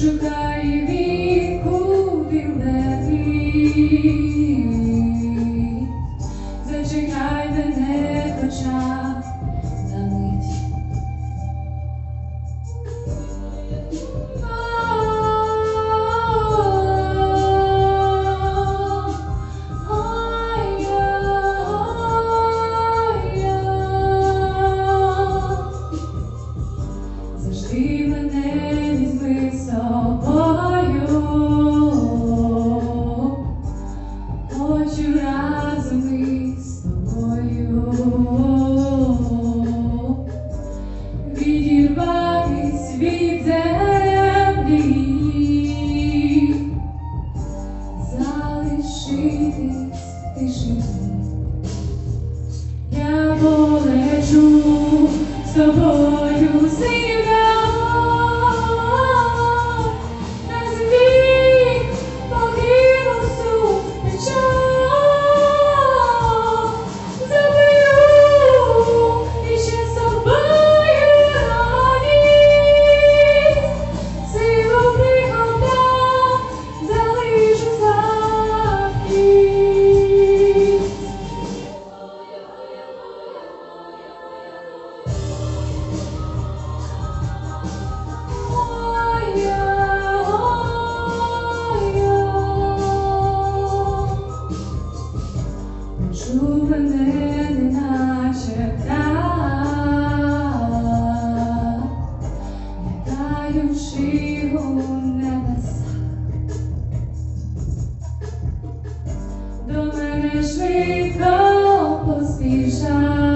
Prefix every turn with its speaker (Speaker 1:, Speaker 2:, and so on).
Speaker 1: шукає. жити ти жити. Я полечу з тобою зима. Finish me, be pospiesza.